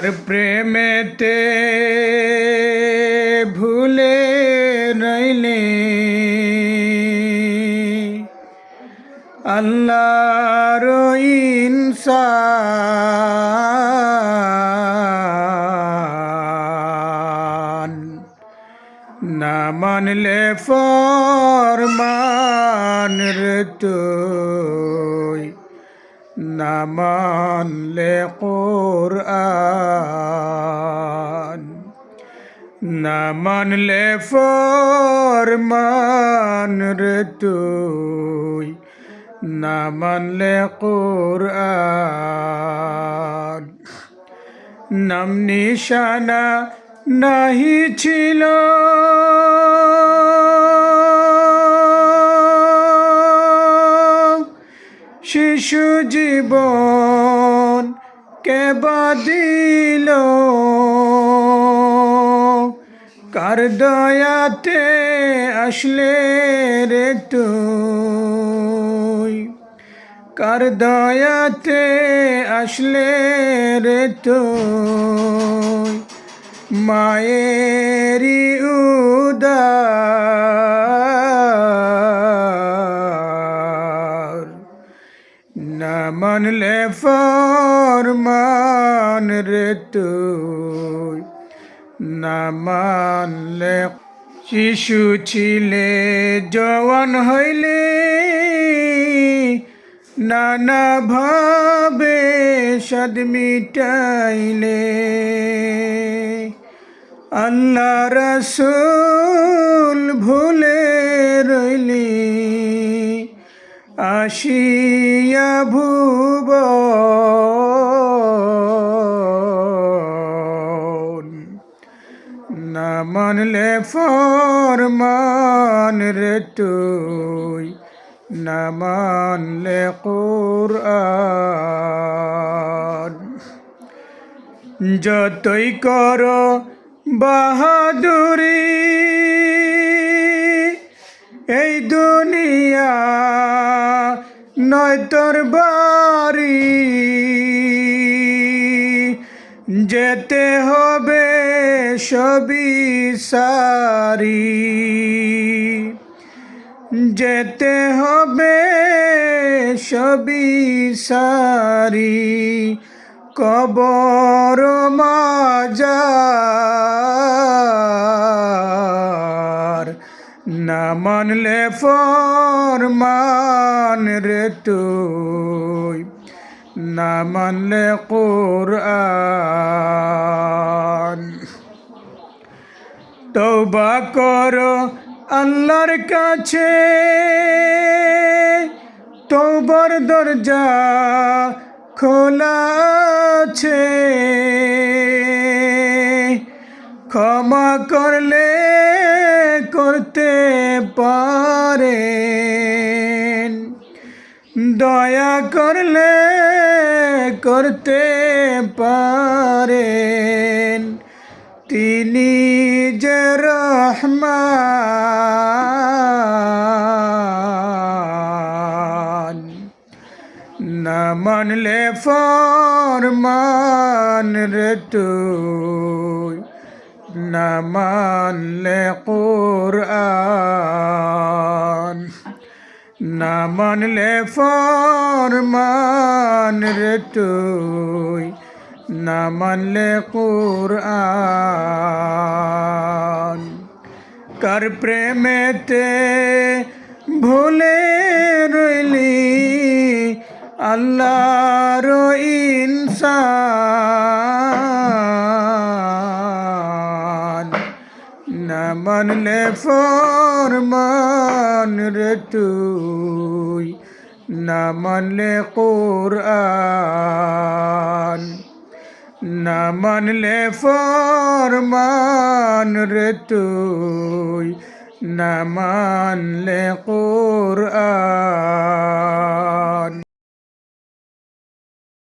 কার প্রেমেতে ভুলে রইলে। আল্লাহর ইনসান না মানলে ফরমান তুই। না মানলে কোরআন না মানলে ফরমান রে তুই না মানলে কোরআন। নাম নিশানা নাহি ছিল। শিশু জীবন কেবা দিল? কার দয়াতে আসলে রে তুই? কার দয়াতে আসলে রে তুই? মায়েরি উদার মানলে ফরমান রে তুই না মানলে শিশু ছিলে জওয়ান হইলে নানা ভাবে সদ মিটাইলে আল্লাহ রসুল ভুলে রইলি আসিয়া ভুব না মানলে ফরমান রে তুই না মানলে কোরআন। যতই কর বাহাদুরি এই দুনিয়া নয় তোর বাড়ি। যেতে হবে সবই সারি। যেতে হবে সবই সারি। কবর মাজার না মানলে ফরমান রে তুই, না মানলে কোরআন। তৌবা করো আল্লাহর কাছে তৌবার দরজা খোলা ক্ষমা করলে পারেন দয়া করলে করতে পারেন। তিনি যে রহমান। না মানলে ফরমান রে তুই। না মানলে কোরআন। মানলে ফরমান রে তুই না মানলে কোরআন। কার প্রেমেতে ভুলে রইলি আল্লাহর ইনসান না মানলে ফরমান রে তুই, না মানলে কোরআন, না মানলে ফরমান রে তুই, না মানলে কোরআন।